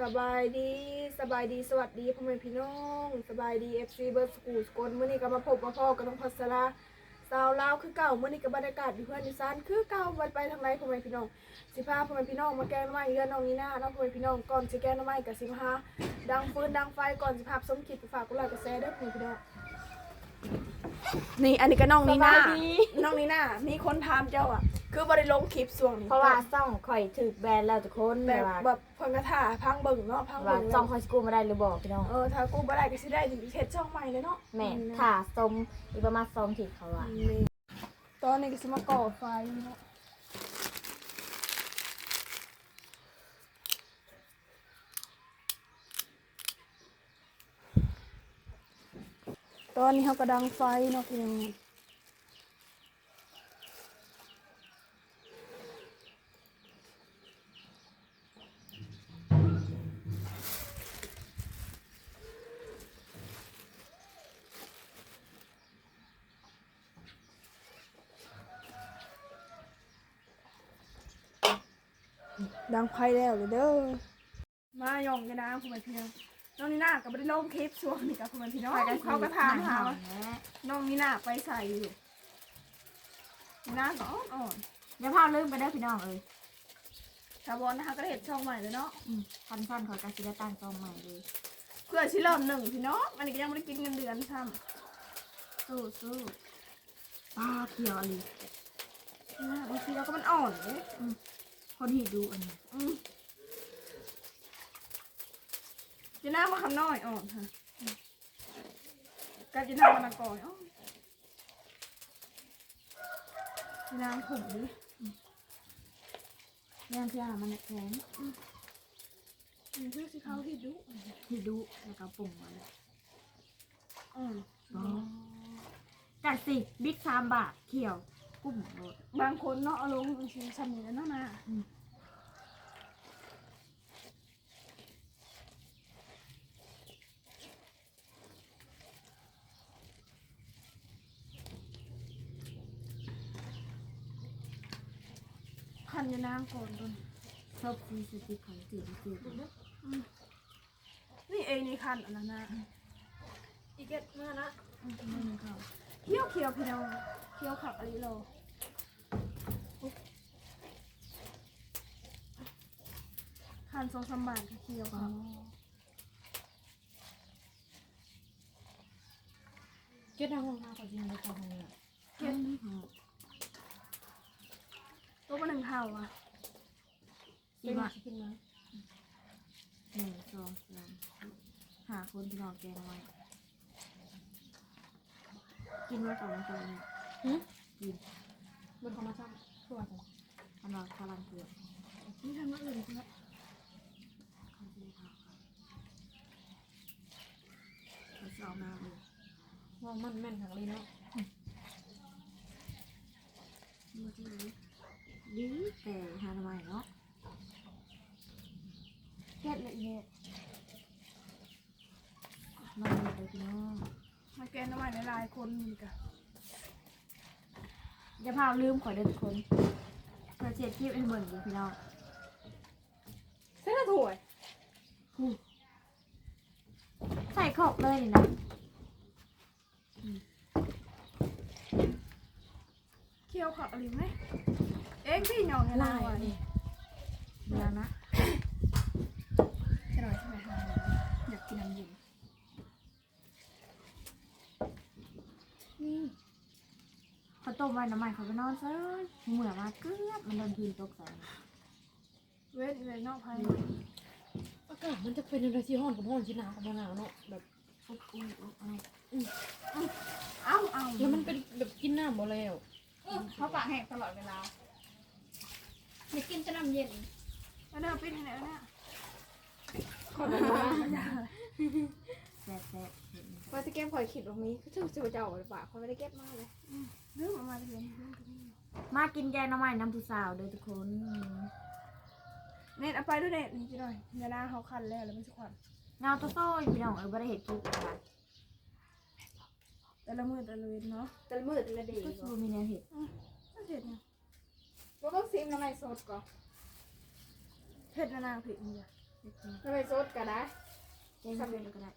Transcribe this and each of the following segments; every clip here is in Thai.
สบายดีสบายดีสวัสดีพ่อแม่พี่น้องสบายดีเอฟซีเบิร์ดสกูสกลมื้อนี้ก็มาพบมาพ่อกับน้องพัสราสาวลาวคือเก่าเมื่อนี้กับบรรยากาศอยู่เพื่อนดีสันคือเก่าวันไปทางไรพ่อแม่พี่น้องสิพาพ่อแม่พี่น้องมาแก้หน้ำไม้เรือนน้องนี้หน้าแล้วพ่อแม่พี่น้องก่อนจะแก้หน้ำไม้กับสิพาดังฟืนดังไฟก่อนสิพาสมคิดไปฝากกุหลาบกระแสเด้อพ่อแม่พี่น้อง นี่อันนี้ก็น้องนีน่าสบายดี น้องนีน่ามีคนถามเจ้าอะ คือบ่ได้ลงคลิปส่วงนี้เพราะว่าซ่องข่อยถือแบรนด์แล้วทุกคนแบแบบบว่าแบบเพิ่นกระถาพังเบิ่งเนาะพังว่าเบิ่งซ่องข่อยสกูมาได้หรือบอกพี่น้อง เออถ้ากูบ่ได้ก็สิได้เฮ็ดช่องใหม่เลยเนาะแม่อืถ้าสมอีกประมาณสองทีเขาว่านี่ตอนนี้ก็สิมาก่อไฟเนาะ ตอนนี้เขากระดังไฟเนาะพี่น้องดังไฟแล้วเลยเด้อ มาย่องกันนะคุณแม่พี่น้อง น้องนี่น่าก็บ่ได้ลงคลิปช่วงนี้กับคุณแม่พี่น้องเขาก็ถามหาว่าน้องนี่น่าไปใส่อยู่นี่น่าก็อ่อนอย่าพาลืมไปได้อพี่น้องเอ้ยๆชาวบอลนะคะก็ได้เห็ดช่องใหม่เลยเนาะอืมพันพันๆขอยกาสิได้ตั้งซ่องใหม่เลยเพื่อชิเริ่มหนึ่งพี่น้องอันนี้ก็ยังไม่ได้กินเงินเดือนซ้สู้สู้ป้าเขียวอะไรำนะบางทีเราก็มันอ่อนเลยคนที่ดูอันนี้ อืมจี น่ามาคำน้อยอ่อนค่ะอืมกับจีน่ามานาก่อยอ่อนจีน่าผงดิเรื่องที่หามันแข็งมันเพื่อสิเขาที่ดุที่ดูแล้วก็ปุ่งมาเลยอ่อนจากสิบิ๊กสามบาทเขียวกุ้มโรดบางคนเนาะเอาลงมันชิมชันนี่แล้วเนาะนะ อืมพันยานางก่อนก่อนชอบซีสติกของสีสีสีนี่เองนี่คันอันนั้นนะอีเก็ตเมื่อนะไม่มีเขาเคี้ยวเคี้ยวพี่น้องเคี้ยวขับอะไรโลคันสองสามบาทก็เคี้ยวอ๋อครับเก็ตทางห้องน้ำก่อนจริงในตอนนี้เก็ตไม่เขาตัวมาหนึ่งเท่าอะ อีกว่ากินมาหนึ่งสองสามหาคนที่นอนแกงไว้ กินไว้ก่อนนะตอนนี้หึกินบนเขามาซ้ำทั่วจังขนมพลังเกลือนี่ทำมาอื่นกูละเขาจะได้ทำครับเขาจะเอามาเลยว่ามันแม่นทางเลยเนาะมาที่ไหนดีแต่หาทำไมเนาะ เก็ตละเอียดนอนเลยพี่น้องมาแกนน้ำมันหลายๆคนนี่กะอย่าพาลืมขอเดินคนเพื่อเช็ดคลิปให้เหมือนอยู่พี่น้องเส้นละถ้วยใส่ขอบเลยนี่นะเคี้ยวขับอะไรไหมเอ็งพี่หยองให้ลาลายยนี่เดี๋ยวนะ ใช่หน่อยใช่ไหมคะอยากกินน้ำเย็นนี่เขาต้มไว้น้ำมันเขาไปนอนซะเหมือมาเกลือบมันโดนพื้นตกใส่เว้นเลยนอกภายในอากาศมันจะเป็นอะไรที่ห้อนกับห้อนที่หนาวกับหนาวเนาะแบบอุ๊บอุ๊บอุ๊บเอาเอ้าเอ้าแล้วมันเป็นแบบกินน้ำบ่แล้วเขาปากแหกตลอดเวลาอยากกินแต่น้ำเย็นแล้วเนี่ยปิ้งให้วเนี่ย ขอบอกว่าแซ่บแซ่บเห็นไหมว่าจะเก็บหอยขีดตรงนี้คือจะจะเอาหรือเปล่าเขาไม่ได้เก็บมากเลยเรื่องออกมาเพียงมากินแกงน้ำมันน้ำผู้สาวเด้อทุกคนเน็ตเอาไปด้วยเน็ตนี่จีหน่อยเดี๋ยวหน้าเขาคันแล้วแล้วไม่ใช่ควันเงาโตโต้พี่น้องเออบริเหตุคลิปอะไรแต่ละมือแต่ละเวนเนาะแต่ละมือแต่ละเดีก็คือมีแนวเหตุก็เผ็ดเนี่ยเราต้องซิมน้ำมันสดก่อนเผ็ดนานๆเผ็ดนี่จ้ะ ทำไมซดกันนะแกงทำเป็นก็ได้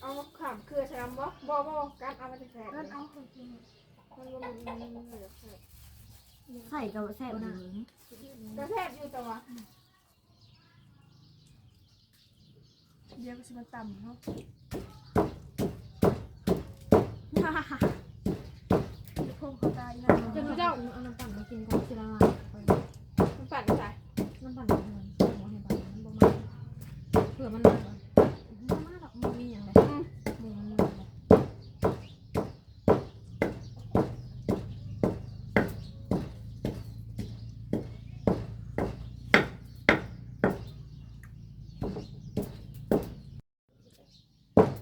เอามาขามเครือชะลำบ่บ่บ่การเอามาแทนนั่นๆเอามันบ่มันมันมันเหลือแค่ไข่กับแซ่บนะกระแทกอยู่แต่ว่าเดี๋ยวก็สิมาต่ำเนาะพวกเขาตายนะเจ้าเจ้าเอาน้ำปั่นมากินก่อนสิละลายมันปั่นใส่ น้ำปั่นมันมันหัวให้ปั่นมันบ่มาเผื่อ มันมามันมาดอกมันมีอย่างไรหมูมันมีอะไร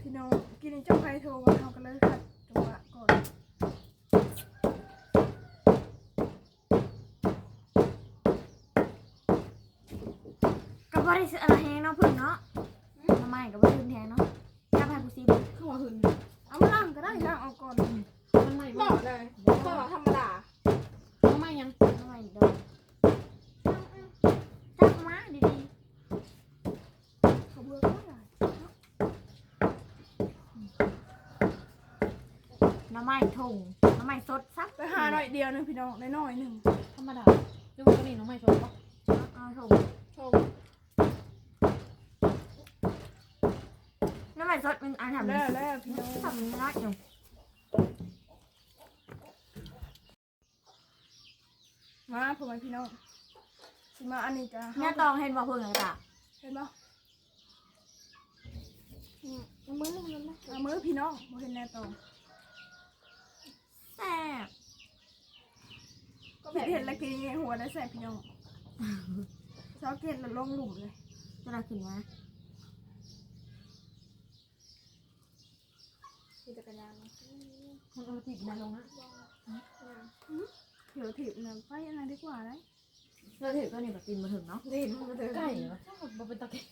พี่น้องกินเจ้าไผ่โทรมาเขากันเลยค่ะจังหวะก่อน ก็บ่ได้ซื้ออะไรแห้งเนาะเพิ่นเนาะ หึนเอามาล้างก็ได้ล้างเอาก่อนมันไหม้เหบ่มาะเลยก็ธรรมดามันไหม้ยังทำไมดอกจักมาดีเขบื่อก็ได้น้ำไม้ทงน้ำไม้สดซับไปหาหน่อยเดียวหนึงพี่น้องได้หน่อยหนึ่งธรรมดาดูว่าตัวนี้น้องไหม้ชมบ่เอาทงชม น้ำ ไม้สดมันอันทำแล้วแล้วพี่น้องทำนักอยู่มาผมไปพี่น้องสิมาอันนี้จ้ะเนี่ยตองเห็นบ่เพิ่นเลยจ้ะเห็นปะมือนึงมันนะเอามือพี่น้องบ่เห็นแน่ตองแซ่บก็แบบเห็นแล้วกินไงหัวได้แสบพี่น้องชอบเกล็ดแล้วลงหลุมเลยจะน่ากินนะ ขี่จักรยานมามันเอาติดมาลงนะเขียวถิบนะไปอะไรดีกว่าเลยเราถือตัวนี้แบบกินมาถึงเนาะเล่นมาถอะไก่เหรอถ้าหมดบ่เป็นตะเกียง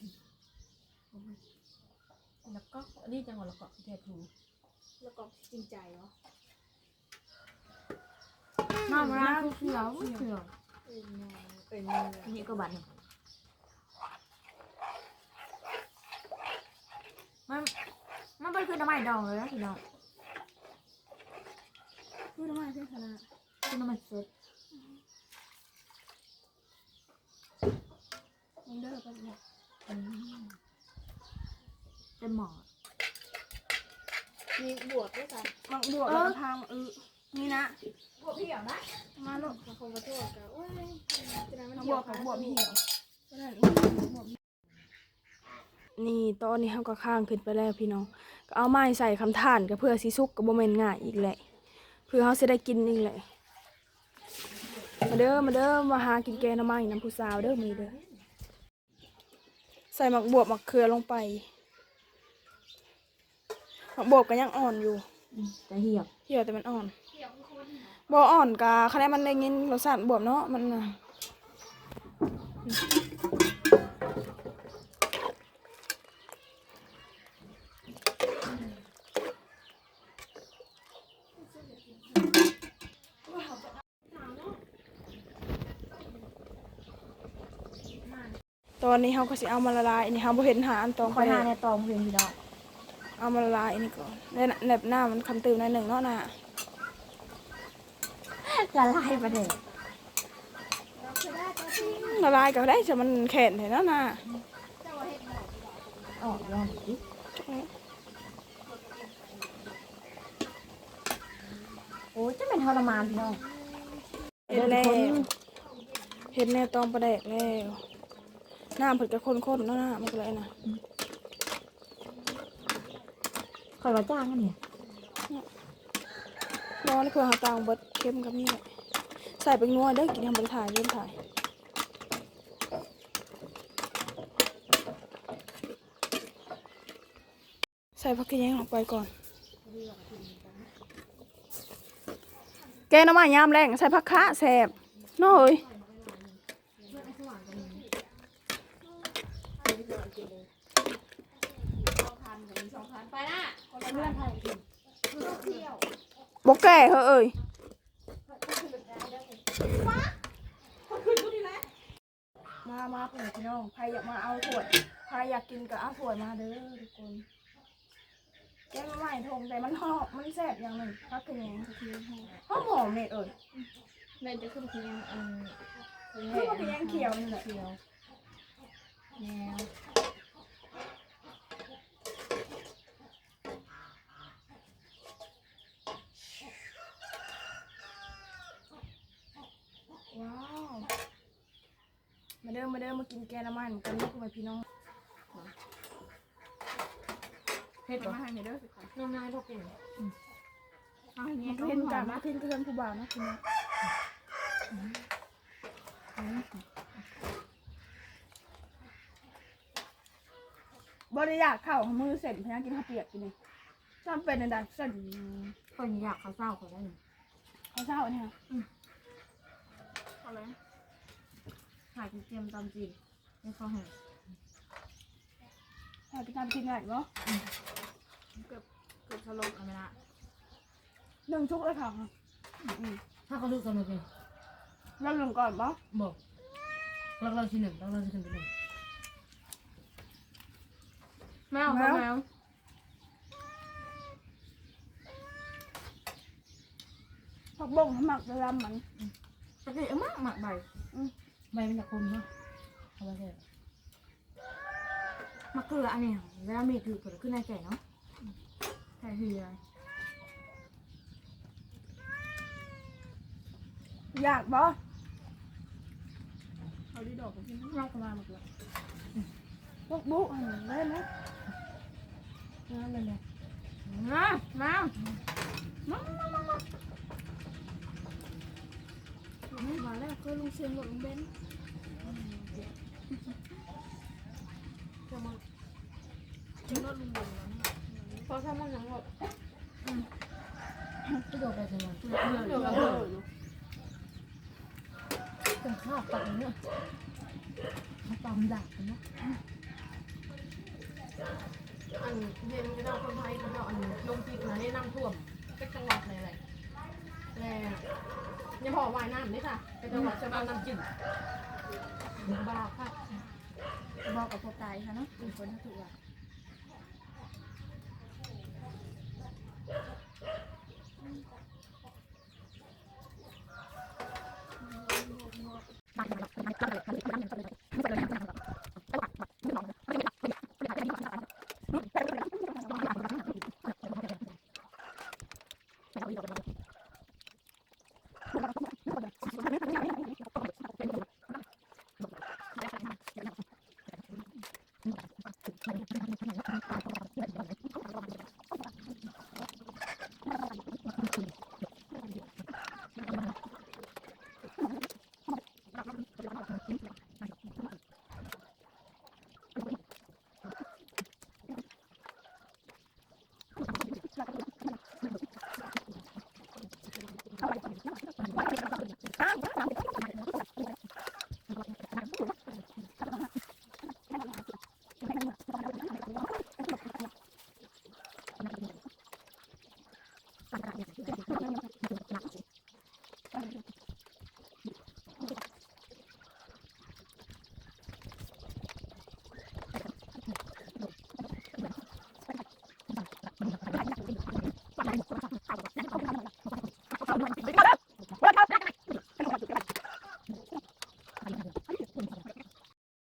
แล้วก็นนี้จังหวะแล้วก็แกถูแล้วก็จริงใจเหรอน้ำร้านคือเขียวเขียวเป็นเนื้อเป็นเนื้ออันนี้ก็บันมัน มันเป็นคือน้ำไม้ดองเลยนะพี่น้องพูดทำไมเพื่อนคณะคือน้ำไม้สดมึงเด้อไปเนี่ยอืมเป็นหมอมีบวชด้วยกันบางบวกแล้วก็พางเออนี่นะบวชเหี่ยวนะมาลูกบางคนก็โทษกันโอ้ยจะนั้นมันบเหี่วยวกกับบวกเหี่ยวก็ได้บวก นี่ตอนนี้เขาก็ข้างขึ้นไปแล้วพี่น้องก็เอาไม้ใส่คำถ่านก็เพื่อสิซุกกับโบเมนง่ายอีกแหละเพื่อเขาจะได้กินอีกแหละมาเด้อมาเด้อมาหากินแกงหน้ำไม้น้ำผู้สาวเด้อมือเด้อใส่หมักบวบหมักเขือลงไปหมักบวบก็ยังอ่อนอยู่จะเหี่ยวเหี่ยวแต่มันอ่อนบ่อ่อนกะคะแนนมันได้ยินรสชาติบวบเนาะมันน่ะ ตอนนี้เขาก็สิเอามาละลายอันนี้เขาบ่เห็นหาอันตองคอยไปหาในตองเพียงพี่น้องเอามาละลายอันนี้ก่อนในแนบหน้ามันคำตื่นในอยหนึ่งเนาะน่ะละลายประเดี๋ยวละลายก็ได้แต่มันแข็งเห็นแล้วน่ะออกลองดิโอ้ยจะเป็นทรมานพี่น้องเห็นแล้วเห็นแน่ตองประแดกแล้ว น้ำเผิดกับข้นๆเนาะน่ะมันก็เลยนะคอยว่าจ้างกันเนี่ยร้อนเพื่อหาตางเบิดเข้มกับนี่แหละใส่เป็นนัวเด้อกินทำบริถ่ายเริ่มถ่ายใส่ผักกระเทียมลงไปก่อน แกงหน้ำมันยามแรงใส่ผักคะแสบน้อย ไปนะ บกแก่เหอะเอ้ยมามามาพ่อแม่พี่น้องใครอยากมาเอาถ้วยใครอยากกินก็เอาถ้วยมาเด้อทุกคนแกงใหม่ทงแต่มันหอมมันแซ่บอย่างหนึ่งพักกันยังกระเทียมหอมหอมหอมเนี่ยเอ่ยแม่จะขึ้นกระเทียมอันคือว่าเป็นยังเขียวนี่แหละเขียวแนวว้าว มาเด้อมาเด้อมากินแกงน้ำมันกันนี่พ่อแม่พี่น้องเผ็ดมาปะให้เด้อสิค่ะน้องนายบอกเป็นเอาอย่างเงี้มัยนเห็นกันนะเพื่อนเพื่อนผู้บ่าวนะคุณนะบริยากเข้ามือเสร็จพนักกินข้าวเปียกกินนี่จำเป็นอันดับเส้นคนอยากเขาเศร้าเขาได้หนึ่งข้าวเช้าเนี่ยเอาเล ยถ่ายกินเกมตามจีนไม่เข้าแห้งถ้าไปทำกินไงเนาะเกือบเกือบสลบเอาไปละหนึ่งชุกเลยค่ะอืมถ้าเขาลึกกันเลยเราหนึ่งก่อนปะบอกเราเราที่หนึ่งเราเราที่หนึ่งเป็นหนึ่งแมวแมวผักบ้งหมักระลำมันปกติมากหมักใบ ใบมันจะคมเนาะเอาไปเถอะมะเขืออันนี้เวลามีคือเกิดขึ้นในใจเนาะใช่คืออยากปะเอาดีดอกกับพี่เราก็มาหมดเลยพวกบุ๊กอันนี้ได้ไหมน้ำเลยเนี่ยมาแมวมา แล้วก็ลุงเชียงกับลุงเบนจะมาจะลดลงบนแล้วเพราะถ้ามันยังหมดก็โดดไปทั้งวันเดี๋ยวเอเราอเป็นข้าวตัดเนี่ยเขาตำดักเนาะอันเห็นกระดาคนไทยกระดาอันลงปีกนะนี่น้ำท่วมเป็นจังหวัดอะไรแล้ว ยังพอวายน้ำด้วยค่ะเป็นจังหวัดชาวบ้านน้ำจืดบ้าค่ะบอกกับพวกตายค่ะเนาะเป็นคนที่ถูกอะตัดตัดตัดตัดตัดตัด